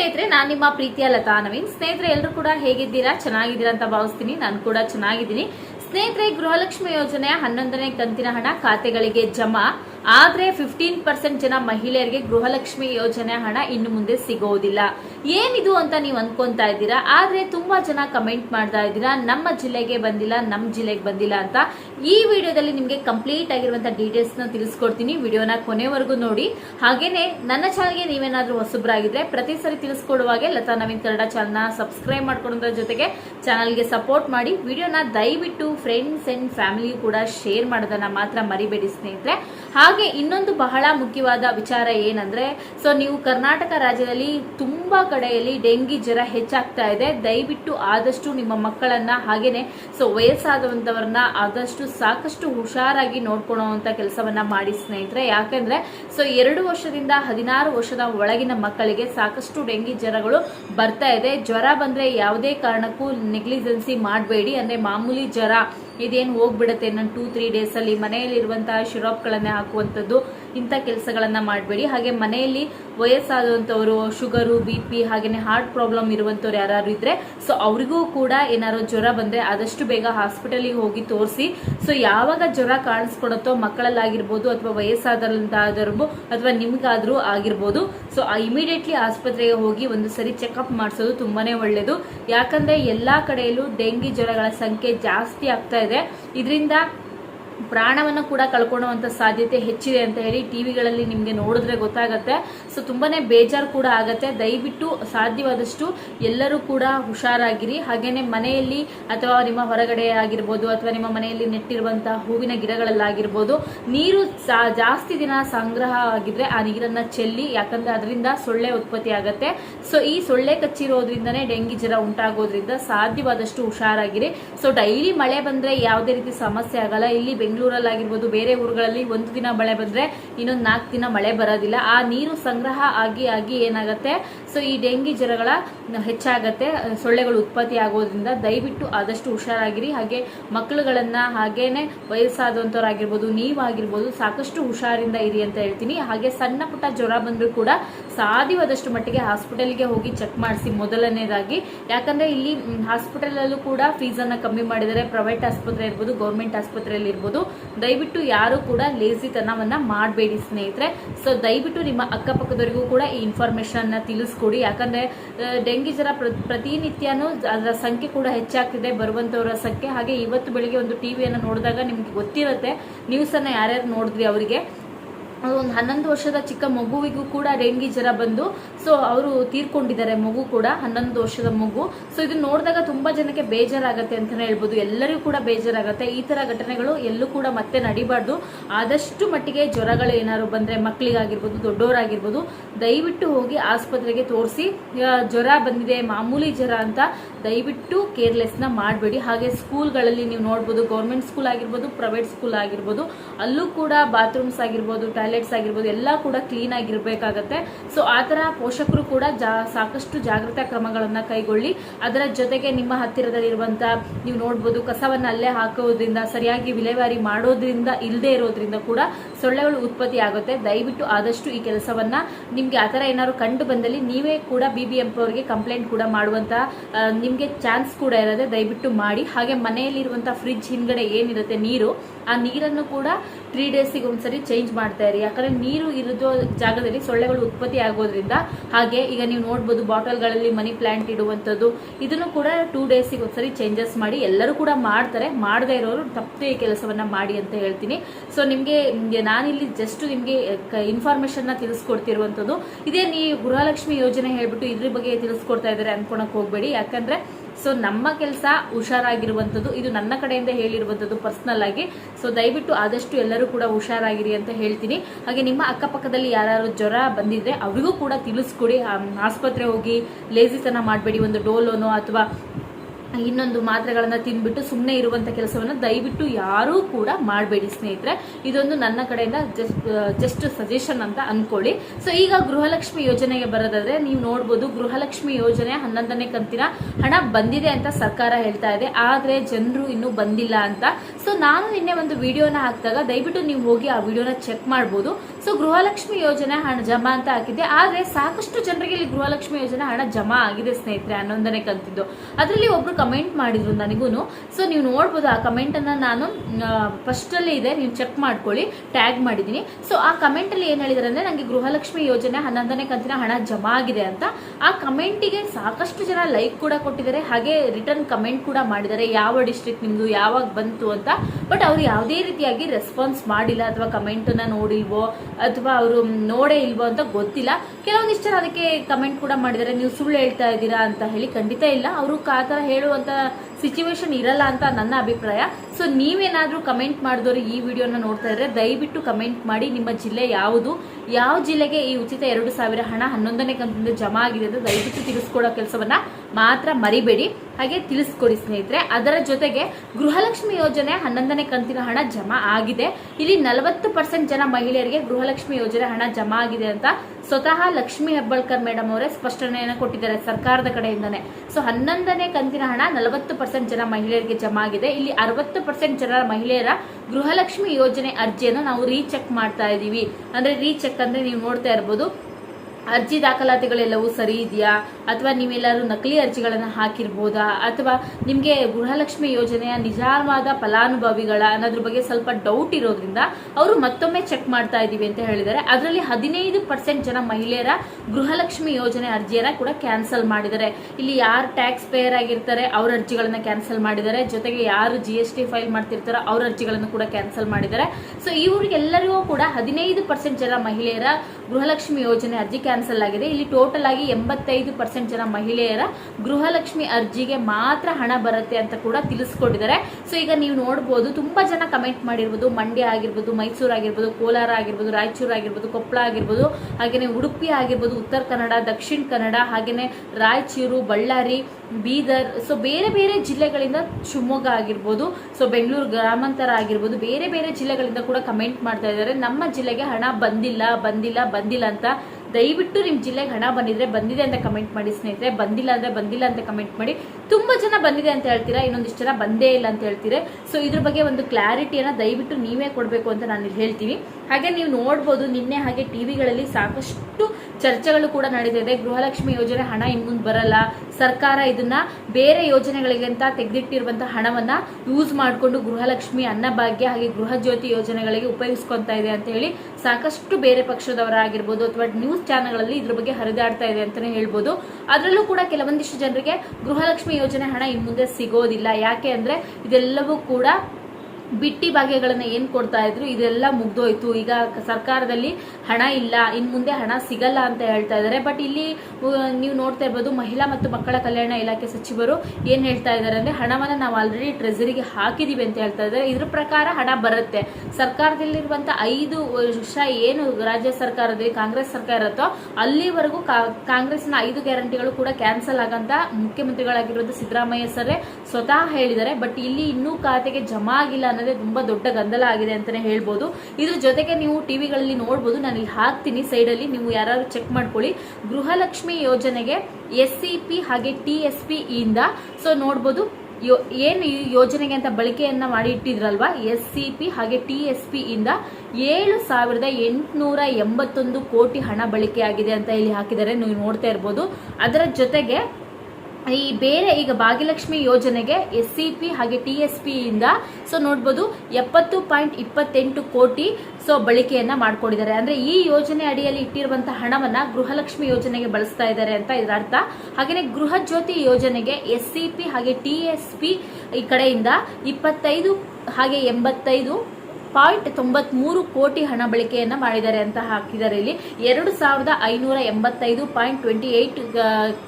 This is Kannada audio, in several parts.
ಸ್ನೇಹಿತರೆ, ನಾನು ನಿಮ್ಮ ಪ್ರೀತಿಯ ಲತಾ ನವೀನ್ ಸ್ನೇಹಿತರೆ ಎಲ್ಲರೂ ಕೂಡ ಹೇಗಿದ್ದೀರಾ? ಚೆನ್ನಾಗಿದ್ದೀರಾ ಅಂತ ಭಾವಿಸ್ತೀನಿ. ನಾನು ಕೂಡ ಚೆನ್ನಾಗಿದ್ದೀನಿ. ಸ್ನೇಹಿತರೆ, ಗೃಹಲಕ್ಷ್ಮಿ ಯೋಜನೆಯ ಹನ್ನೊಂದನೇ ಕಂತಿನ ಹಣ ಖಾತೆಗಳಿಗೆ ಜಮಾ. ಆದ್ರೆ ಫಿಫ್ಟೀನ್ ಪರ್ಸೆಂಟ್ ಜನ ಮಹಿಳೆಯರಿಗೆ ಗೃಹಲಕ್ಷ್ಮಿ ಯೋಜನೆ ಹಣ ಇನ್ನು ಮುಂದೆ ಸಿಗೋದಿಲ್ಲ. ಏನಿದು ಅಂತ ನೀವು ಅನ್ಕೊಂತಾ ಇದ್ದೀರಾ? ಆದ್ರೆ ತುಂಬಾ ಜನ ಕಮೆಂಟ್ ಮಾಡ್ತಾ ಇದ್ದೀರಾ, ನಮ್ಮ ಜಿಲ್ಲೆಗೆ ಬಂದಿಲ್ಲ, ನಮ್ಮ ಜಿಲ್ಲೆಗೆ ಬಂದಿಲ್ಲ ಅಂತ. ಈ ವಿಡಿಯೋದಲ್ಲಿ ನಿಮಗೆ ಕಂಪ್ಲೀಟ್ ಡೀಟೇಲ್ಸ್ನ ತಿಳಿಸ್ಕೊಡ್ತೀನಿ. ವಿಡಿಯೋನ ಕೊನೆವರೆಗೂ ನೋಡಿ. ಹಾಗೇನೆ, ನನ್ನ ಚಾನಲ್ಗೆ ನೀವೇನಾದ್ರೂ ಹೊಸಬ್ರಾಗಿದ್ರೆ ಪ್ರತಿ ಸರಿ ತಿಳಿಸ್ಕೊಡುವಾಗೆ ಲತಾ ನವೀನ್ ಕನ್ನಡ ಚಾನಲ್ನ ಸಬ್ಸ್ಕ್ರೈಬ್ ಮಾಡ್ಕೊಳ್ಳೋದ್ರ ಜೊತೆಗೆ ಚಾನಲ್ಗೆ ಸಪೋರ್ಟ್ ಮಾಡಿ. ವಿಡಿಯೋನ ದಯವಿಟ್ಟು ಫ್ರೆಂಡ್ಸ್ ಅಂಡ್ ಫ್ಯಾಮಿಲಿ ಕೂಡ ಶೇರ್ ಮಾಡೋದನ್ನ ಮಾತ್ರ ಮರಿಬೇಡಿ ಸ್ನೇಹಿತರೆ. ಇನ್ನೊಂದು ಬಹಳ ಮುಖ್ಯವಾದ ವಿಚಾರ ಏನಂದ್ರೆ ಸೊ ನೀವು ಕರ್ನಾಟಕ ರಾಜ್ಯದಲ್ಲಿ ತುಂಬಾ ಕಡೆಯಲ್ಲಿ ಡೆಂಗಿ ಜ್ವರ ಹೆಚ್ಚಾಗ್ತಾ ಇದೆ. ದಯವಿಟ್ಟು ಆದಷ್ಟು ನಿಮ್ಮ ಮಕ್ಕಳನ್ನ ಹಾಗೇನೆ ಸೊ ವಯಸ್ಸಾದವಂತವ್ರನ್ನ ಆದಷ್ಟು ಸಾಕಷ್ಟು ಹುಷಾರಾಗಿ ನೋಡ್ಕೊಳ್ಳುವಂತ ಕೆಲಸವನ್ನ ಮಾಡಿ ಸ್ನೇಹಿತರೆ. ಯಾಕಂದ್ರೆ ಸೊ ಎರಡು ವರ್ಷದಿಂದ ಹದಿನಾರು ವರ್ಷದ ಒಳಗಿನ ಮಕ್ಕಳಿಗೆ ಸಾಕಷ್ಟು ಡೆಂಗಿ ಜ್ವರಗಳು ಬರ್ತಾ ಇದೆ. ಜ್ವರ ಬಂದ್ರೆ ಯಾವುದೇ ಕಾರಣಕ್ಕೂ ನೆಗ್ಲಿಜೆನ್ಸಿ ಮಾಡಬೇಡಿ. ಅಂದ್ರೆ ಮಾಮೂಲಿ ಜ್ವರ ಇದೇನು ಹೋಗ್ಬಿಡುತ್ತೆ ನಾನು ಟೂ ತ್ರೀ ಡೇಸ್ ಅಲ್ಲಿ ಮನೆಯಲ್ಲಿರುವಂತಹ ಶಿರಾಪ್ಗಳನ್ನೇ ಹಾಕುವಂಥದ್ದು ಇಂಥ ಕೆಲಸಗಳನ್ನ ಮಾಡಬೇಡಿ. ಹಾಗೆ ಮನೆಯಲ್ಲಿ ವಯಸ್ಸಾದಂಥವರು, ಶುಗರು, ಬಿ ಪಿ ಹಾಗೇನೆ ಹಾರ್ಟ್ ಪ್ರಾಬ್ಲಮ್ ಇರುವಂಥವ್ರು ಯಾರು ಇದ್ರೆ ಸೊ ಅವರಿಗೂ ಕೂಡ ಏನಾದ್ರು ಜ್ವರ ಬಂದ್ರೆ ಆದಷ್ಟು ಬೇಗ ಹಾಸ್ಪಿಟಲ್ಗೆ ಹೋಗಿ ತೋರಿಸಿ. ಸೊ ಯಾವಾಗ ಜ್ವರ ಕಾಣಿಸ್ಕೊಡುತ್ತೋ ಮಕ್ಕಳಲ್ಲಾಗಿರ್ಬೋದು ಅಥವಾ ವಯಸ್ಸಾದಂಥದ್ದು ಅಥವಾ ನಿಮ್ಗಾದ್ರೂ ಆಗಿರ್ಬೋದು ಸೊ ಇಮಿಡಿಯೇಟ್ಲಿ ಆಸ್ಪತ್ರೆಗೆ ಹೋಗಿ ಒಂದು ಸರಿ ಚೆಕಪ್ ಮಾಡಿಸೋದು ತುಂಬಾನೇ ಒಳ್ಳೆಯದು ಯಾಕಂದ್ರೆ ಎಲ್ಲ ಕಡೆಯಲ್ಲೂ ಡೆಂಗಿ ಜ್ವರಗಳ ಸಂಖ್ಯೆ ಜಾಸ್ತಿ ಆಗ್ತಾ ಇದೆ. ಇದರಿಂದ ಪ್ರಾಣವನ್ನು ಕೂಡ ಕಳ್ಕೊಳ್ಳುವಂಥ ಸಾಧ್ಯತೆ ಹೆಚ್ಚಿದೆ ಅಂತ ಹೇಳಿ ಟಿವಿಗಳಲ್ಲಿ ನಿಮಗೆ ನೋಡಿದ್ರೆ ಗೊತ್ತಾಗತ್ತೆ. ಸೊ ತುಂಬಾನೇ ಬೇಜಾರು ಕೂಡ ಆಗತ್ತೆ. ದಯವಿಟ್ಟು ಸಾಧ್ಯವಾದಷ್ಟು ಎಲ್ಲರೂ ಕೂಡ ಹುಷಾರಾಗಿರಿ. ಹಾಗೇನೆ ಮನೆಯಲ್ಲಿ ಅಥವಾ ನಿಮ್ಮ ಹೊರಗಡೆ ಆಗಿರ್ಬೋದು ಅಥವಾ ನಿಮ್ಮ ಮನೆಯಲ್ಲಿ ನೆಟ್ಟಿರುವಂತಹ ಹೂವಿನ ಗಿಡಗಳಲ್ಲಾಗಿರ್ಬೋದು, ನೀರು ಜಾಸ್ತಿ ದಿನ ಸಂಗ್ರಹ ಆಗಿದ್ರೆ ಆ ನೀರನ್ನ ಚೆಲ್ಲಿ, ಯಾಕಂದ್ರೆ ಅದರಿಂದ ಸೊಳ್ಳೆ ಉತ್ಪತ್ತಿ ಆಗತ್ತೆ. ಸೊ ಈ ಸೊಳ್ಳೆ ಕಚ್ಚಿರೋದ್ರಿಂದನೇ ಡೆಂಗಿ ಜ್ವರ ಉಂಟಾಗೋದ್ರಿಂದ ಸಾಧ್ಯವಾದಷ್ಟು ಹುಷಾರಾಗಿರಿ. ಸೊ ಡೈಲಿ ಮಳೆ ಬಂದ್ರೆ ಯಾವುದೇ ರೀತಿ ಸಮಸ್ಯೆ ಆಗಲ್ಲ. ಇಲ್ಲಿ ಬೆಂಗಳೂರಲ್ಲಿ ಆಗಿರ್ಬೋದು ಬೇರೆ ಊರುಗಳಲ್ಲಿ ಒಂದು ದಿನ ಮಳೆ ಬಂದ್ರೆ ಇನ್ನೊಂದು ನಾಲ್ಕು ದಿನ ಮಳೆ ಬರೋದಿಲ್ಲ. ಆ ನೀರು ಸಂಗ್ರಹ ಆಗಿ ಆಗಿ ಏನಾಗುತ್ತೆ? ಸೊ ಈ ಡೆಂಗಿ ಜ್ವರಗಳ ಹೆಚ್ಚಾಗತ್ತೆ. ಸೊಳ್ಳೆಗಳು ಉತ್ಪತ್ತಿ ಆಗೋದ್ರಿಂದ ದಯವಿಟ್ಟು ಆದಷ್ಟು ಹುಷಾರಾಗಿರಿ. ಹಾಗೆ ಮಕ್ಕಳುಗಳನ್ನ ಹಾಗೇನೆ ವಯಸ್ಸಾದಂಥವ್ರಾಗಿರ್ಬೋದು ನೀವಾಗಿರ್ಬೋದು, ಸಾಕಷ್ಟು ಹುಷಾರಿಂದ ಇರಿ ಅಂತ ಹೇಳ್ತೀನಿ. ಹಾಗೆ ಸಣ್ಣ ಪುಟ್ಟ ಜ್ವರ ಬಂದರೂ ಕೂಡ ಸಾಧ್ಯವಾದಷ್ಟು ಮಟ್ಟಿಗೆ ಹಾಸ್ಪಿಟಲ್ಗೆ ಹೋಗಿ ಚೆಕ್ ಮಾಡಿಸಿ ಮೊದಲನೇದಾಗಿ. ಯಾಕಂದ್ರೆ ಇಲ್ಲಿ ಹಾಸ್ಪಿಟಲಲ್ಲೂ ಕೂಡ ಫೀಸನ್ನು ಕಮ್ಮಿ ಮಾಡಿದರೆ ಪ್ರೈವೇಟ್ ಆಸ್ಪತ್ರೆ ಇರ್ಬೋದು ಗೌರ್ಮೆಂಟ್ ಆಸ್ಪತ್ರೆಯಲ್ಲಿ ಇರ್ಬೋದು ದಯವಿಟ್ಟು ಯಾರು ಕೂಡ ಲೇಸಿತನವನ್ನು ಮಾಡಬೇಡಿ ಸ್ನೇಹಿತರೆ. ಸೊ ದಯವಿಟ್ಟು ನಿಮ್ಮ ಅಕ್ಕಪಕ್ಕದವರಿಗೂ ಕೂಡ ಈ ಇನ್ಫಾರ್ಮೇಷನ್ನ ತಿಳಿಸ್ಕೊಡಿ. ಯಾಕಂದ್ರೆ ಡೆಂಗಿ ಜ್ವರ ಪ್ರ- ಪ್ರತಿನಿತ್ಯನೂ ಅದರ ಸಂಖ್ಯೆ ಕೂಡ ಹೆಚ್ಚಾಗ್ತಿದೆ ಬರುವಂಥವರ ಸಂಖ್ಯೆ. ಹಾಗೆ ಇವತ್ತು ಬೆಳಿಗ್ಗೆ ಒಂದು ಟಿವಿಯನ್ನು ನೋಡಿದಾಗ ನಿಮ್ಗೆ ಗೊತ್ತಿರುತ್ತೆ. ನ್ಯೂಸ್ ಅನ್ನ ಯಾರ್ಯಾರು ನೋಡಿದ್ರಿ ಅವರಿಗೆ? ಒಂದು ಹನ್ನೊಂದು ವರ್ಷದ ಚಿಕ್ಕ ಮಗುವಿಗೂ ಕೂಡ ಡೆಂಗಿ ಜ್ವರ ಬಂದು ಸೊ ಅವರು ತೀರ್ಕೊಂಡಿದ್ದಾರೆ ಮಗು ಕೂಡ, ಹನ್ನೊಂದು ವರ್ಷದ ಮಗು. ಸೊ ಇದನ್ನ ನೋಡಿದಾಗ ತುಂಬಾ ಜನಕ್ಕೆ ಬೇಜಾರಾಗತ್ತೆ ಅಂತಾನೆ ಹೇಳ್ಬೋದು. ಎಲ್ಲರಿಗೂ ಕೂಡ ಬೇಜಾರಾಗತ್ತೆ. ಈ ತರ ಘಟನೆಗಳು ಎಲ್ಲೂ ಕೂಡ ಮತ್ತೆ ನಡಿಬಾರ್ದು. ಆದಷ್ಟು ಮಟ್ಟಿಗೆ ಜ್ವರಗಳು ಏನಾದ್ರು ಬಂದ್ರೆ ಮಕ್ಕಳಿಗಾಗಿರ್ಬೋದು ದೊಡ್ಡವರಾಗಿರ್ಬೋದು ದಯವಿಟ್ಟು ಹೋಗಿ ಆಸ್ಪತ್ರೆಗೆ ತೋರಿಸಿ. ಜ್ವರ ಬಂದಿದೆ, ಮಾಮೂಲಿ ಜ್ವರ ಅಂತ ದಯವಿಟ್ಟು ಕೇರ್ಲೆಸ್ನ ಮಾಡಬೇಡಿ. ಹಾಗೆ ಸ್ಕೂಲ್ಗಳಲ್ಲಿ ನೀವು ನೋಡ್ಬೋದು, ಗೌರ್ಮೆಂಟ್ ಸ್ಕೂಲ್ ಆಗಿರ್ಬೋದು, ಪ್ರೈವೇಟ್ ಸ್ಕೂಲ್ ಆಗಿರ್ಬೋದು, ಅಲ್ಲೂ ಕೂಡ ಬಾತ್ರೂಮ್ಸ್ ಆಗಿರ್ಬೋದು, ಟಾಯ್ಲೆಟ್ಸ್ ಆಗಿರ್ಬೋದು, ಎಲ್ಲ ಕೂಡ ಕ್ಲೀನ್ ಆಗಿರಬೇಕಾಗತ್ತೆ. ಸೊ, ಆ ಥರ ಪೋಷಕರು ಕೂಡ ಜಾ, ಸಾಕಷ್ಟು ಜಾಗ್ರತಾ ಕ್ರಮಗಳನ್ನು ಕೈಗೊಳ್ಳಿ. ಅದರ ಜೊತೆಗೆ ನಿಮ್ಮ ಹತ್ತಿರದಲ್ಲಿರುವಂಥ ನೀವು ನೋಡ್ಬೋದು, ಕಸವನ್ನು ಅಲ್ಲೇ ಹಾಕೋದ್ರಿಂದ, ಸರಿಯಾಗಿ ವಿಲೇವಾರಿ ಮಾಡೋದ್ರಿಂದ ಇಲ್ಲದೆ ಇರೋದ್ರಿಂದ ಕೂಡ ಸೊಳ್ಳೆಗಳು ಉತ್ಪತ್ತಿ ಆಗುತ್ತೆ. ದಯವಿಟ್ಟು ಆದಷ್ಟು ಈ ಕೆಲಸವನ್ನ ನಿಮಗೆ ಆ ಥರ ಏನಾದ್ರು ಕಂಡು ಬಂದಲ್ಲಿ ನೀವೇ ಕೂಡ ಬಿ ಬಿ ಎಂ ಅವರಿಗೆ ಕಂಪ್ಲೇಂಟ್ ಕೂಡ ಮಾಡುವಂತಹ ನಿಮ್ಗೆ ಚಾನ್ಸ್ ಕೂಡ ಇರೋದೆ ದಯವಿಟ್ಟು ಮಾಡಿ. ಹಾಗೆ ಮನೆಯಲ್ಲಿರುವಂಥ ಫ್ರಿಜ್ ಹಿಂದ್ಗಡೆ ಏನಿರುತ್ತೆ? ನೀರು. ಆ ನೀರನ್ನು ಕೂಡ ತ್ರೀ ಡೇಸಿಗೆ ಒಂದ್ಸರಿ ಚೇಂಜ್ ಮಾಡ್ತಾ ಇರಿ. ಯಾಕಂದ್ರೆ ನೀರು ಇರೋ ಜಾಗದಲ್ಲಿ ಸೊಳ್ಳೆಗಳು ಉತ್ಪತ್ತಿ ಆಗೋದ್ರಿಂದ ಹಾಗೆ ಈಗ ನೀವು ನೋಡ್ಬೋದು ಬಾಟಲ್ಗಳಲ್ಲಿ ಮನಿ ಪ್ಲಾಂಟ್ ಇಡುವಂಥದ್ದು, ಇದನ್ನು ಕೂಡ ಟೂ ಡೇಸಿಗೆ ಒಂದ್ಸರಿ ಚೇಂಜಸ್ ಮಾಡಿ ಎಲ್ಲರೂ ಕೂಡ ಮಾಡ್ತಾರೆ. ಮಾಡದೇ ಇರೋರು ತಪ್ಪದೆ ಈ ಕೆಲಸವನ್ನ ಮಾಡಿ ಅಂತ ಹೇಳ್ತೀನಿ. ಸೊ ನಿಮಗೆ ನಾನಿಲ್ಲಿ ಜಸ್ಟ್ ನಿಮಗೆ ಇನ್ಫಾರ್ಮೇಶನ್ನ ತಿಳಿಸ್ಕೊಡ್ತಿರುವಂಥದ್ದು. ಇದೇ ನೀ ಗೃಹಲಕ್ಷ್ಮಿ ಯೋಜನೆ ಹೇಳ್ಬಿಟ್ಟು ಇದ್ರ ಬಗ್ಗೆ ತಿಳಿಸ್ಕೊಡ್ತಾ ಇದ್ದಾರೆ ಅನ್ಕೊಳಕ್ ಹೋಗ್ಬೇಡಿ. ಯಾಕಂದ್ರೆ ಸೊ ನಮ್ಮ ಕೆಲಸ ಹುಷಾರಾಗಿರುವಂಥದ್ದು. ಇದು ನನ್ನ ಕಡೆಯಿಂದ ಹೇಳಿರುವಂಥದ್ದು ಪರ್ಸ್ನಲ್ ಆಗಿ. ಸೊ ದಯವಿಟ್ಟು ಆದಷ್ಟು ಎಲ್ಲರೂ ಕೂಡ ಹುಷಾರಾಗಿರಿ ಅಂತ ಹೇಳ್ತೀನಿ. ಹಾಗೆ ನಿಮ್ಮ ಅಕ್ಕಪಕ್ಕದಲ್ಲಿ ಯಾರು ಜ್ವರ ಬಂದಿದ್ರೆ, ಅವರಿಗೂ ಕೂಡ ತಿಳಿಸ್ಕೊಡಿ. ಆಸ್ಪತ್ರೆ ಹೋಗಿ ಲೇಸಿತನ ಮಾಡಬೇಡಿ. ಒಂದು ಡೋಲೋನೋ ಅಥವಾ ಇನ್ನೊಂದು ಮಾತ್ರೆಗಳನ್ನ ತಿನ್ಬಿಟ್ಟು ಸುಮ್ಮನೆ ಇರುವಂತ ಕೆಲಸವನ್ನ ದಯವಿಟ್ಟು ಯಾರೂ ಕೂಡ ಮಾಡಬೇಡಿ ಸ್ನೇಹಿತರೆ. ಇದೊಂದು ನನ್ನ ಕಡೆಯಿಂದ ಜಸ್ಟ್ ಜಸ್ಟ್ ಸಜೆಷನ್ ಅಂತ ಅನ್ಕೊಳ್ಳಿ. ಸೊ ಈಗ ಗೃಹಲಕ್ಷ್ಮಿ ಯೋಜನೆಗೆ ಬರೋದಾದ್ರೆ ನೀವು ನೋಡ್ಬೋದು ಗೃಹಲಕ್ಷ್ಮಿ ಯೋಜನೆ ಹನ್ನೊಂದನೇ ಕಂತಿನ ಹಣ ಬಂದಿದೆ ಅಂತ ಸರ್ಕಾರ ಹೇಳ್ತಾ ಇದೆ. ಆದ್ರೆ ಜನರು ಇನ್ನೂ ಬಂದಿಲ್ಲ ಅಂತ. ಸೊ ನಾನು ನಿನ್ನೆ ಒಂದು ವಿಡಿಯೋನ ಹಾಕಿದಾಗ ದಯವಿಟ್ಟು ನೀವು ಹೋಗಿ ಆ ವಿಡಿಯೋನ ಚೆಕ್ ಮಾಡ್ಬೋದು. ಸೊ ಗೃಹಲಕ್ಷ್ಮಿ ಯೋಜನೆ ಹಣ ಜಮಾ ಅಂತ ಹಾಕಿದ್ದೆ. ಆದರೆ ಸಾಕಷ್ಟು ಜನರಿಗೆ ಇಲ್ಲಿ ಗೃಹಲಕ್ಷ್ಮಿ ಯೋಜನೆ ಹಣ ಜಮಾ ಆಗಿದೆ ಸ್ನೇಹಿತರೆ ಹನ್ನೊಂದನೇ ಕಂತಿದ್ದು ಅದರಲ್ಲಿ ಒಬ್ರು ಕಮೆಂಟ್ ಮಾಡಿದ್ರು ನನಗೂ ಸೊ ನೀವು ನೋಡ್ಬೋದು ಆ ಕಮೆಂಟ್ ಅನ್ನ ನಾನು ಫಸ್ಟ್ ಅಲ್ಲಿ ಇದೆ. ನೀವು ಚೆಕ್ ಮಾಡ್ಕೊಳ್ಳಿ. ಟ್ಯಾಗ್ ಮಾಡಿದ್ದೀನಿ. ಸೊ ಆ ಕಮೆಂಟ್ ಅಲ್ಲಿ ಏನ್ ಹೇಳಿದಾರೆ ಅಂದ್ರೆ ನನಗೆ ಗೃಹಲಕ್ಷ್ಮಿ ಯೋಜನೆ ಹನ್ನೊಂದನೇ ಕಂತಿನ ಹಣ ಜಮಾ ಆಗಿದೆ ಅಂತ. ಆ ಕಮೆಂಟಿಗೆ ಸಾಕಷ್ಟು ಜನ ಲೈಕ್ ಕೂಡ ಕೊಟ್ಟಿದ್ದಾರೆ. ಹಾಗೆ ರಿಟರ್ನ್ ಕಮೆಂಟ್ ಕೂಡ ಮಾಡಿದ್ದಾರೆ. ಯಾವ ಡಿಸ್ಟ್ರಿಕ್ಟ್ ನಿಮ್ಮದು ಯಾವಾಗ ಬಂತು ಅಂತ. ಬಟ್ ಅವರು ಯಾವುದೇ ರೀತಿಯಾಗಿ ರೆಸ್ಪಾನ್ಸ್ ಮಾಡಿಲ್ಲ ಅಥವಾ ಕಮೆಂಟ್ನ ನೋಡಿಲ್ವೋ ಅಥವಾ ಅವರು ನೋಡೇ ಇಲ್ವೋ ಅಂತ ಗೊತ್ತಿಲ್ಲ. ಕೆಲವೊಂದಿಷ್ಟು ಜನ ಅದಕ್ಕೆ ಕಮೆಂಟ್ ಕೂಡ ಮಾಡಿದ್ದಾರೆ. ನೀವು ಸುಳ್ಳು ಹೇಳ್ತಾ ಇದ್ದೀರಾ ಅಂತ ಹೇಳಿ ಖಂಡಿತ ಇಲ್ಲ. ಅವರು ಆ ಥರ ಹೇಳುವಂಥ ಸಿಚುವೇಶನ್ ಇರಲ್ಲ ಅಂತ ನನ್ನ ಅಭಿಪ್ರಾಯ. ಸೊ ನೀವೇನಾದರೂ ಕಮೆಂಟ್ ಮಾಡಿದವರು ಈ ವಿಡಿಯೋನ ನೋಡ್ತಾ ಇದ್ರೆ ದಯವಿಟ್ಟು ಕಮೆಂಟ್ ಮಾಡಿ ನಿಮ್ಮ ಜಿಲ್ಲೆ ಯಾವುದು, ಯಾವ ಜಿಲ್ಲೆಗೆ ಈ ಉಚಿತ ಎರಡು ಸಾವಿರ ಹಣ ಹನ್ನೊಂದನೇ ಕಂತಿಂದ ಜಮಾ ಆಗಿದೆ ಅಂತ ದಯವಿಟ್ಟು ತಿಳಿಸ್ಕೊಡೋ ಕೆಲಸವನ್ನ ಮಾತ್ರ ಮರಿಬೇಡಿ. ಹಾಗೆ ತಿಳಿಸ್ಕೊಡಿ ಸ್ನೇಹಿತರೆ. ಅದರ ಜೊತೆಗೆ ಗೃಹಲಕ್ಷ್ಮಿ ಯೋಜನೆ ಹನ್ನೊಂದನೇ ಕಂತಿನ ಹಣ ಜಮಾ ಆಗಿದೆ. ಇಲ್ಲಿ ನಲವತ್ತು ಪರ್ಸೆಂಟ್ ಜನ ಮಹಿಳೆಯರಿಗೆ ಗೃಹಲಕ್ಷ್ಮಿ ಯೋಜನೆ ಹಣ ಜಮಾ ಆಗಿದೆ ಅಂತ ಸ್ವತಃ ಲಕ್ಷ್ಮಿ ಹೆಬ್ಬಾಳ್ಕರ್ ಮೇಡಮ್ ಅವರೇ ಸ್ಪಷ್ಟನೆಯನ್ನು ಕೊಟ್ಟಿದ್ದಾರೆ ಸರ್ಕಾರದ ಕಡೆಯಿಂದನೇ. ಸೊ, ಹನ್ನೊಂದನೇ ಕಂತಿನ ಹಣ ನಲವತ್ತು ಪರ್ಸೆಂಟ್ ಜನ ಮಹಿಳೆಯರಿಗೆ ಜಮಾ ಆಗಿದೆ. ಇಲ್ಲಿ ಅರವತ್ತು ಪರ್ಸೆಂಟ್ ಜನ ಮಹಿಳೆಯರ ಗೃಹಲಕ್ಷ್ಮಿ ಯೋಜನೆ ಅರ್ಜಿಯನ್ನು ನಾವು ರೀಚೆಕ್ ಮಾಡ್ತಾ ಇದ್ದೀವಿ ಅಂದ್ರೆ ರೀಚೆಕ್ ಅಂದ್ರೆ ನೀವು ನೋಡ್ತಾ ಇರ್ಬೋದು ಅರ್ಜಿ ದಾಖಲಾತಿಗಳೆಲ್ಲವೂ ಸರಿ ಇದೆಯಾ? ಅಥವಾ ನೀವೆಲ್ಲರೂ ನಕಲಿ ಅರ್ಜಿಗಳನ್ನು ಹಾಕಿರ್ಬೋದಾ? ಅಥವಾ ನಿಮಗೆ ಗೃಹಲಕ್ಷ್ಮಿ ಯೋಜನೆಯ ನಿಜವಾದ ಫಲಾನುಭವಿಗಳ ಅನ್ನೋದ್ರ ಬಗ್ಗೆ ಸ್ವಲ್ಪ ಡೌಟ್ ಇರೋದ್ರಿಂದ ಅವರು ಮತ್ತೊಮ್ಮೆ ಚೆಕ್ ಮಾಡ್ತಾ ಇದ್ದೀವಿ ಅಂತ ಹೇಳಿದ್ದಾರೆ. ಅದರಲ್ಲಿ ಹದಿನೈದು ಪರ್ಸೆಂಟ್ ಜನ ಮಹಿಳೆಯರ ಗೃಹಲಕ್ಷ್ಮಿ ಯೋಜನೆ ಅರ್ಜಿಯನ್ನು ಕೂಡ ಕ್ಯಾನ್ಸಲ್ ಮಾಡಿದ್ದಾರೆ. ಇಲ್ಲಿ ಯಾರು ಟ್ಯಾಕ್ಸ್ ಪೇಯರ್ ಆಗಿರ್ತಾರೆ, ಅವ್ರ ಅರ್ಜಿಗಳನ್ನು ಕ್ಯಾನ್ಸಲ್ ಮಾಡಿದ್ದಾರೆ. ಜೊತೆಗೆ ಯಾರು ಜಿ ಎಸ್ ಟಿ ಫೈಲ್ ಮಾಡ್ತಿರ್ತಾರೋ, ಅವ್ರ ಅರ್ಜಿಗಳನ್ನು ಕೂಡ ಕ್ಯಾನ್ಸಲ್ ಮಾಡಿದ್ದಾರೆ. ಸೊ ಇವರಿಗೆಲ್ಲರಿಗೂ ಕೂಡ ಹದಿನೈದು ಪರ್ಸೆಂಟ್ ಜನ ಮಹಿಳೆಯರ ಗೃಹಲಕ್ಷ್ಮಿ ಯೋಜನೆ ಅರ್ಜಿ ಕ್ಯಾನ್ಸಲ್ ಆಗಿದೆ. ಇಲ್ಲಿ ಟೋಟಲ್ ಆಗಿ ಎಂಬತ್ತೈದು ಪರ್ಸೆಂಟ್ ಜನ ಮಹಿಳೆಯರ ಗೃಹಲಕ್ಷ್ಮಿ ಅರ್ಜಿಗೆ ಮಾತ್ರ ಹಣ ಬರುತ್ತೆ ಅಂತ ಕೂಡ ತಿಳಿಸ್ಕೊಟ್ಟಿದ್ದಾರೆ. ಸೊ ಈಗ ನೀವು ನೋಡ್ಬೋದು, ತುಂಬಾ ಜನ ಕಮೆಂಟ್ ಮಾಡಿರ್ಬೋದು. ಮಂಡ್ಯ ಆಗಿರ್ಬೋದು, ಮೈಸೂರು ಆಗಿರ್ಬೋದು, ಕೋಲಾರ ಆಗಿರ್ಬೋದು, ರಾಯಚೂರು ಆಗಿರ್ಬೋದು, ಕೊಪ್ಪಳ ಆಗಿರ್ಬೋದು, ಹಾಗೇನೆ ಉಡುಪಿ ಆಗಿರ್ಬೋದು, ಉತ್ತರ ಕನ್ನಡ, ದಕ್ಷಿಣ ಕನ್ನಡ, ಹಾಗೇನೆ ರಾಯಚೂರು, ಬಳ್ಳಾರಿ, ಬೀದರ್ ಸೊ ಬೇರೆ ಬೇರೆ ಜಿಲ್ಲೆಗಳಿಂದ ಶಿವಮೊಗ್ಗ ಆಗಿರ್ಬೋದು ಸೊ ಬೆಂಗಳೂರು ಗ್ರಾಮಾಂತರ ಆಗಿರ್ಬೋದು, ಬೇರೆ ಬೇರೆ ಜಿಲ್ಲೆಗಳಿಂದ ಕೂಡ ಕಮೆಂಟ್ ಮಾಡ್ತಾ ಇದ್ದಾರೆ. ನಮ್ಮ ಜಿಲ್ಲೆಗೆ ಹಣ ಬಂದಿಲ್ಲ ಬಂದಿಲ್ಲ ಬಂದಿಲ್ಲ ಅಂತ ದಯವಿಟ್ಟು ನಿಮ್ಮ ಜಿಲ್ಲೆಗೆ ಹಣ ಬಂದಿದ್ರೆ ಬಂದಿದೆ ಅಂತ ಕಮೆಂಟ್ ಮಾಡಿ ಸ್ನೇಹಿತರೆ. ಬಂದಿಲ್ಲ ಅಂದ್ರೆ ಬಂದಿಲ್ಲ ಅಂತ ಕಮೆಂಟ್ ಮಾಡಿ. ತುಂಬಾ ಜನ ಬಂದಿದೆ ಅಂತ ಹೇಳ್ತೀರಾ? ಇನ್ನೊಂದಿಷ್ಟು ಜನ ಬಂದೇ ಇಲ್ಲ ಅಂತ ಹೇಳ್ತೀರಾ? ಸೊ ಇದ್ರ ಬಗ್ಗೆ ಒಂದು ಕ್ಲಾರಿಟಿಯನ್ನ ದಯವಿಟ್ಟು ನೀವೇ ಕೊಡಬೇಕು ಅಂತ ನಾನು ಇಲ್ಲಿ ಹೇಳ್ತೀನಿ. ಹಾಗೆ ನೀವು ನೋಡ್ಬೋದು, ನಿನ್ನೆ ಹಾಗೆ ಟಿವಿಗಳಲ್ಲಿ ಸಾಕಷ್ಟು ಚರ್ಚೆಗಳು ಕೂಡ ನಡೀತಿದೆ ಗೃಹಲಕ್ಷ್ಮಿ ಯೋಜನೆ ಹಣ ಇನ್ ಮುಂದೆ ಬರಲ್ಲ. ಸರ್ಕಾರ ಇದನ್ನ ಬೇರೆ ಯೋಜನೆಗಳಿಗೆ ಅಂತ ತೆಗೆದಿಟ್ಟಿರುವಂತಹ ಹಣವನ್ನ ಯೂಸ್ ಮಾಡಿಕೊಂಡು ಗೃಹಲಕ್ಷ್ಮಿ ಅನ್ನಭಾಗ್ಯ ಹಾಗೆ ಗೃಹ ಜ್ಯೋತಿ ಯೋಜನೆಗಳಿಗೆ ಉಪಯೋಗಿಸ್ಕೊತಾ ಇದೆ ಅಂತ ಹೇಳಿ ಸಾಕಷ್ಟು ಬೇರೆ ಪಕ್ಷದವರಾಗಿರ್ಬೋದು ಅಥವಾ ನ್ಯೂಸ್ ಚಾನೆಲ್ಗಳಲ್ಲಿ ಇದ್ರ ಬಗ್ಗೆ ಹರಿದಾಡ್ತಾ ಇದೆ ಅಂತಾನೆ ಹೇಳ್ಬೋದು. ಅದರಲ್ಲೂ ಕೂಡ ಕೆಲವೊಂದಿಷ್ಟು ಜನರಿಗೆ ಗೃಹಲಕ್ಷ್ಮಿ ಯೋಜನೆ ಹಣ ಇನ್ ಮುಂದೆ ಸಿಗೋದಿಲ್ಲ. ಯಾಕೆ ಅಂದ್ರೆ ಇದೆಲ್ಲವೂ ಕೂಡ ಬಿಟ್ಟಿ ಭಾಗ್ಯಗಳನ್ನ ಏನ್ ಕೊಡ್ತಾ ಇದ್ರು ಇದೆಲ್ಲ ಮುಗ್ದೋಯ್ತು. ಈಗ ಸರ್ಕಾರದಲ್ಲಿ ಹಣ ಇಲ್ಲ, ಇನ್ ಮುಂದೆ ಹಣ ಸಿಗಲ್ಲ ಅಂತ ಹೇಳ್ತಾ ಇದ್ದಾರೆ. ಬಟ್ ಇಲ್ಲಿ ನೀವು ನೋಡ್ತಾ ಇರ್ಬೋದು ಮಹಿಳಾ ಮತ್ತು ಮಕ್ಕಳ ಕಲ್ಯಾಣ ಇಲಾಖೆ ಸಚಿವರು ಏನ್ ಹೇಳ್ತಾ ಇದ್ದಾರೆ ಅಂದ್ರೆ ಹಣವನ್ನ ನಾವು ಆಲ್ರೆಡಿ ಟ್ರೆಸರಿಗೆ ಹಾಕಿದೀವಿ ಅಂತ ಹೇಳ್ತಾ ಇದ್ದಾರೆ. ಇದ್ರ ಪ್ರಕಾರ ಹಣ ಬರುತ್ತೆ. ಸರ್ಕಾರದಲ್ಲಿರುವಂತ ಐದು ವರ್ಷ ಏನು ರಾಜ್ಯ ಸರ್ಕಾರದಲ್ಲಿ ಕಾಂಗ್ರೆಸ್ ಸರ್ಕಾರ ಇರುತ್ತೋ ಅಲ್ಲಿವರೆಗೂ ಕಾಂಗ್ರೆಸ್ನ ಐದು ಗ್ಯಾರಂಟಿಗಳು ಕೂಡ ಕ್ಯಾನ್ಸಲ್ ಆಗಂತ ಮುಖ್ಯಮಂತ್ರಿಗಳಾಗಿರೋದು ಸಿದ್ದರಾಮಯ್ಯ ಸರ್ ಸ್ವತಃ ಹೇಳಿದ್ದಾರೆ. ಬಟ್ ಇಲ್ಲಿ ಇನ್ನೂ ಖಾತೆಗೆ ಜಮಾ ಆಗಿಲ್ಲ ಅನ್ನೋದೇ ತುಂಬಾ ದೊಡ್ಡ ಗಂದಲ ಆಗಿದೆ ಅಂತಾನೆ ಹೇಳ್ಬೋದು. ಇದ್ರ ಜೊತೆಗೆ ನೀವು ಟಿವಿಗಳಲ್ಲಿ ನೋಡ್ಬೋದು. ನಾನು ಇಲ್ಲಿ ಹಾಕ್ತೀನಿ ಸೈಡ್ ಅಲ್ಲಿ ನೀವು ಯಾರು ಚೆಕ್ ಮಾಡ್ಕೊಳ್ಳಿ. ಗೃಹಲಕ್ಷ್ಮಿ ಯೋಜನೆಗೆ ಎಸ್ ಸಿ ಪಿ ಹಾಗೆ ಟಿ ಎಸ್ ಪಿ ಇಂದ ಸೊ ನೋಡ್ಬೋದು, ಯೋ, ಏನು ಈ ಯೋಜನೆಗೆ ಅಂತ ಬಳಕೆಯನ್ನ ಮಾಡಿ ಇಟ್ಟಿದ್ರಲ್ವಾ? ಎಸ್ ಸಿ ಪಿ ಹಾಗೆ ಟಿ ಎಸ್ ಪಿ ಇಂದ ಏಳು ಸಾವಿರದ ಎಂಟುನೂರ ಎಂಬತ್ತೊಂದು ಕೋಟಿ ಹಣ ಬಳಕೆಯಾಗಿದೆ ಅಂತ ಇಲ್ಲಿ ಹಾಕಿದ್ದಾರೆ. ನೀವು ನೋಡ್ತಾ ಇರ್ಬೋದು. ಅದರ ಜೊತೆಗೆ ಈ ಬೇರೆ ಈಗ ಭಾಗ್ಯಲಕ್ಷ್ಮಿ ಯೋಜನೆಗೆ ಎಸ್ ಸಿ ಪಿ ಹಾಗೆ ಟಿ ಎಸ್ ಪಿ ಇಂದ ಸೊ ನೋಡ್ಬೋದು ಎಪ್ಪತ್ತು ಪಾಯಿಂಟ್ ಇಪ್ಪತ್ತೆಂಟು ಕೋಟಿ ಸೊ ಬಳಕೆಯನ್ನ ಮಾಡ್ಕೊಂಡಿದ್ದಾರೆ. ಅಂದ್ರೆ ಈ ಯೋಜನೆ ಅಡಿಯಲ್ಲಿ ಇಟ್ಟಿರುವಂತಹ ಹಣವನ್ನ ಗೃಹಲಕ್ಷ್ಮಿ ಯೋಜನೆಗೆ ಬಳಸ್ತಾ ಇದ್ದಾರೆ ಅಂತ ಇದರ ಅರ್ಥ. ಹಾಗೆಯೇ ಗೃಹ ಜ್ಯೋತಿ ಯೋಜನೆಗೆ ಎಸ್ ಸಿ ಪಿ ಹಾಗೆ ಟಿ ಎಸ್ ಪಿ ಈ ಕಡೆಯಿಂದ ಇಪ್ಪತ್ತೈದು ಹಾಗೆ ಎಂಬತ್ತೈದು ಪಾಯಿಂಟ್ ತೊಂಬತ್ಮೂರು ಕೋಟಿ ಹಣ ಬಳಕೆಯನ್ನು ಮಾಡಿದ್ದಾರೆ ಅಂತ ಹಾಕಿದ್ದಾರೆ ಇಲ್ಲಿ. ಎರಡು ಸಾವಿರದ ಐನೂರ ಎಂಬತ್ತೈದು ಪಾಯಿಂಟ್ ಟ್ವೆಂಟಿ ಏಟ್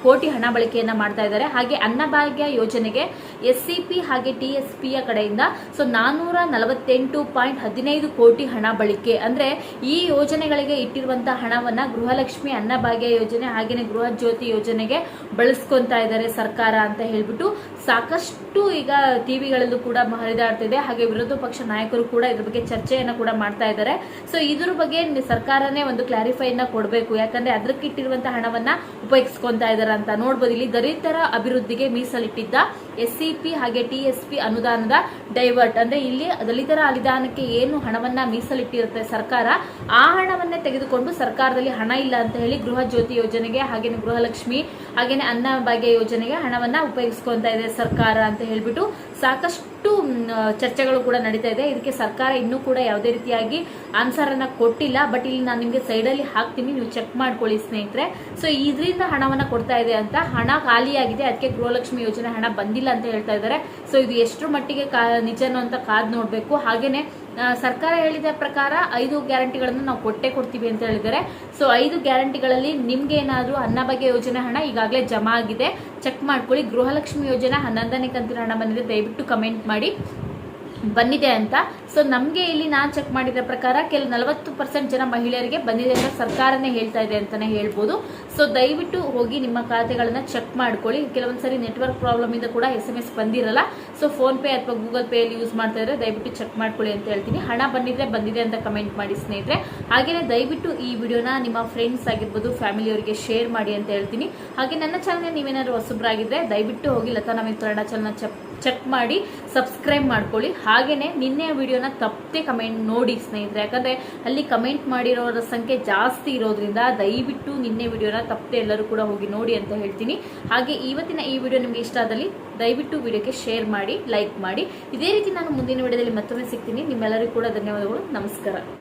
ಕೋಟಿ ಹಣ ಬಳಕೆಯನ್ನು ಮಾಡ್ತಾ ಇದ್ದಾರೆ. ಹಾಗೆ ಅನ್ನಭಾಗ್ಯ ಯೋಜನೆಗೆ ಎಸ್ ಹಾಗೆ ಟಿ ಎಸ್ ಪಿಯ ಕಡೆಯಿಂದ ಸೊ ನಾನ್ನೂರ ನಲವತ್ತೆಂಟು ಪಾಯಿಂಟ್ ಹದಿನೈದು ಕೋಟಿ ಹಣ ಬಳಕೆ. ಅಂದ್ರೆ ಈ ಯೋಜನೆಗಳಿಗೆ ಇಟ್ಟಿರುವಂತಹ ಹಣವನ್ನ ಗೃಹಲಕ್ಷ್ಮಿ ಅನ್ನಭಾಗ್ಯ ಯೋಜನೆ ಹಾಗೆಯೇ ಗೃಹ ಜ್ಯೋತಿ ಯೋಜನೆಗೆ ಬಳಸ್ಕೊತಾ ಇದ್ದಾರೆ ಸರ್ಕಾರ ಅಂತ ಹೇಳ್ಬಿಟ್ಟು ಸಾಕಷ್ಟು ಈಗ ಟಿವಿಗಳಲ್ಲೂ ಕೂಡ ಹರಿದಾಡ್ತಿದೆ. ಹಾಗೆ ವಿರೋಧ ಪಕ್ಷ ನಾಯಕರು ಕೂಡ ಇದ್ರ ಬಗ್ಗೆ ಚರ್ಚೆಯನ್ನು ಕೂಡ ಮಾಡ್ತಾ ಇದ್ದಾರೆ. ಸೊ ಇದ್ರ ಬಗ್ಗೆ ಸರ್ಕಾರನೇ ಒಂದು ಕ್ಲಾರಿಫೈನ ಕೊಡಬೇಕು. ಯಾಕಂದ್ರೆ ಅದಕ್ಕೆ ಇಟ್ಟಿರುವಂತಹ ಹಣವನ್ನ ಉಪಯೋಗಿಸ್ಕೊಂತ ಇದಾರೆ ಅಂತ ನೋಡ್ಬೋದು. ಇಲ್ಲಿ ದಲಿತರ ಅಭಿವೃದ್ಧಿಗೆ ಮೀಸಲಿಟ್ಟಿದ್ದ ಎಸ್ ಹಾಗೆ ಟಿ ಎಸ್ ಅನುದಾನದ ಡೈವರ್ಟ್. ಅಂದ್ರೆ ಇಲ್ಲಿ ದಲಿತರ ಅನುದಾನಕ್ಕೆ ಏನು ಹಣವನ್ನ ಮೀಸಲಿಟ್ಟಿರುತ್ತೆ ಸರ್ಕಾರ, ಆ ಹಣವನ್ನೇ ತೆಗೆದುಕೊಂಡು ಸರ್ಕಾರದಲ್ಲಿ ಹಣ ಇಲ್ಲ ಅಂತ ಹೇಳಿ ಗೃಹ ಜ್ಯೋತಿ ಯೋಜನೆಗೆ ಹಾಗೇನೆ ಗೃಹಲಕ್ಷ್ಮಿ, ಹಾಗೇನೆ ಅನ್ನ ಭಾಗ್ಯ ಯೋಜನೆಗೆ ಹಣವನ್ನ ಉಪಯೋಗಿಸ್ಕೊಂತ ಇದೆ ಸರ್ಕಾರ ಅಂತ ಹೇಳ್ಬಿಟ್ಟು ಸಾಕಷ್ಟು ಚರ್ಚೆಗಳು ಕೂಡ ನಡೀತಾ ಇದೆ. ಇದಕ್ಕೆ ಸರ್ಕಾರ ಇನ್ನೂ ಕೂಡ ಯಾವುದೇ ರೀತಿಯಾಗಿ ಆನ್ಸರ್ ಅನ್ನ ಕೊಟ್ಟಿಲ್ಲ. ಬಟ್ ಇಲ್ಲಿ ನಾನು ನಿಮಗೆ ಸೈಡ್ ಅಲ್ಲಿ ಹಾಕ್ತೀನಿ. ನೀವು ಚೆಕ್ ಮಾಡ್ಕೊಳ್ಳಿ ಸ್ನೇಹಿತರೆ. ಸೊ ಇದರಿಂದ ಹಣವನ್ನ ಕೊಡ್ತಾ ಇದೆ ಅಂತ ಹಣ ಖಾಲಿಯಾಗಿದೆ. ಅದಕ್ಕೆ ಗೃಹಲಕ್ಷ್ಮಿ ಯೋಜನೆ ಹಣ ಬಂದಿಲ್ಲ. ಅಂತ ಹೇಳ್ತಾ ಇದ್ದಾರೆ. ಸೊ ಇದು ಎಷ್ಟರ ಮಟ್ಟಿಗೆ ನಿಜನೋ ಅಂತ ಕಾದ್ ನೋಡ್ಬೇಕು. ಹಾಗೇನೆ ಸರ್ಕಾರ ಹೇಳಿದ ಪ್ರಕಾರ ಐದು ಗ್ಯಾರಂಟಿಗಳನ್ನು ನಾವು ಕೊಟ್ಟೆ ಕೊಡ್ತೀವಿ ಅಂತ ಹೇಳಿದ್ದಾರೆ. ಸೊ ಐದು ಗ್ಯಾರಂಟಿಗಳಲ್ಲಿ ನಿಮ್ಗೆ ಏನಾದ್ರೂ ಅನ್ನಭಾಗ್ಯ ಯೋಜನೆ ಹಣ ಈಗಾಗಲೇ ಜಮಾ ಆಗಿದೆ. ಚೆಕ್ ಮಾಡ್ಕೊಳ್ಳಿ. ಗೃಹಲಕ್ಷ್ಮಿ ಯೋಜನೆ ಹನ್ನೊಂದನೇ ಕಂತಿನ ಹಣ ಬಂದಿದೆ. ದಯವಿಟ್ಟು ಕಮೆಂಟ್ ಮಾಡಿ. ಬಂದಿದೆ ಅಂತ. ಸೊ ನಮಗೆ ಇಲ್ಲಿ ನಾನು ಚೆಕ್ ಮಾಡಿದ ಪ್ರಕಾರ ಕೆಲ ನಲವತ್ತು ಪರ್ಸೆಂಟ್ ಜನ ಮಹಿಳೆಯರಿಗೆ ಬಂದಿದೆ ಅಂತ ಸರ್ಕಾರನೇ ಹೇಳ್ತಾ ಇದೆ ಅಂತಲೇ ಹೇಳ್ಬೋದು. ಸೊ ದಯವಿಟ್ಟು ಹೋಗಿ ನಿಮ್ಮ ಖಾತೆಗಳನ್ನು ಚೆಕ್ ಮಾಡ್ಕೊಳ್ಳಿ. ಕೆಲವೊಂದ್ಸರಿ ನೆಟ್ವರ್ಕ್ ಪ್ರಾಬ್ಲಮ್ ಇಂದ ಕೂಡ ಎಸ್ ಎಂ ಎಸ್ ಬಂದಿರಲ್ಲ. ಸೊ ಫೋನ್ ಪೇ ಅಥವಾ ಗೂಗಲ್ ಪೇ ಅಲ್ಲಿ ಯೂಸ್ ಮಾಡ್ತಾ ಇದ್ರೆ ದಯವಿಟ್ಟು ಚೆಕ್ ಮಾಡ್ಕೊಳ್ಳಿ ಅಂತ ಹೇಳ್ತೀನಿ. ಹಣ ಬಂದಿದ್ರೆ ಬಂದಿದೆ ಅಂತ ಕಮೆಂಟ್ ಮಾಡಿ ಸ್ನೇಹಿತರೆ. ಹಾಗೆಯೇ ದಯವಿಟ್ಟು ಈ ವಿಡಿಯೋನ ನಿಮ್ಮ ಫ್ರೆಂಡ್ಸ್ ಆಗಿರ್ಬೋದು ಫ್ಯಾಮಿಲಿಯವರಿಗೆ ಶೇರ್ ಮಾಡಿ ಅಂತ ಹೇಳ್ತೀನಿ. ಹಾಗೆ ನನ್ನ ಚಾನಲ್ ನೀವೇನಾದ್ರು ಹೊಸಬ್ರಾಗಿದ್ರೆ ದಯವಿಟ್ಟು ಹೋಗಿ ಲತಾ ನವೀನ್ ಕನ್ನಡ ಚಾನಲ್ನ ಚೆಕ್ ಮಾಡಿ ಸಬ್ಸ್ಕ್ರೈಬ್ ಮಾಡ್ಕೊಳ್ಳಿ. ಹಾಗೆಯೇ ನಿನ್ನೆ ವಿಡಿಯೋನ ತಪ್ಪದೆ ಕಮೆಂಟ್ ನೋಡಿ ಸ್ನೇಹಿತರೆ. ಯಾಕಂದರೆ ಅಲ್ಲಿ ಕಮೆಂಟ್ ಮಾಡಿರೋರ ಸಂಖ್ಯೆ ಜಾಸ್ತಿ ಇರೋದ್ರಿಂದ ದಯವಿಟ್ಟು ನಿನ್ನೆ ವಿಡಿಯೋನ ತಪ್ಪದೆ ಎಲ್ಲರೂ ಕೂಡ ಹೋಗಿ ನೋಡಿ ಅಂತ ಹೇಳ್ತೀನಿ. ಹಾಗೆ ಇವತ್ತಿನ ಈ ವಿಡಿಯೋ ನಿಮಗೆ ಇಷ್ಟ ಆದಲ್ಲಿ ದಯವಿಟ್ಟು ವಿಡಿಯೋಗೆ ಶೇರ್ ಮಾಡಿ ಲೈಕ್ ಮಾಡಿ. ಇದೇ ರೀತಿ ನಾನು ಮುಂದಿನ ವಿಡಿಯೋದಲ್ಲಿ ಮತ್ತೊಮ್ಮೆ ಸಿಗ್ತೀನಿ. ನಿಮ್ಮೆಲ್ಲರಿಗೂ ಕೂಡ ಧನ್ಯವಾದಗಳು. ನಮಸ್ಕಾರ.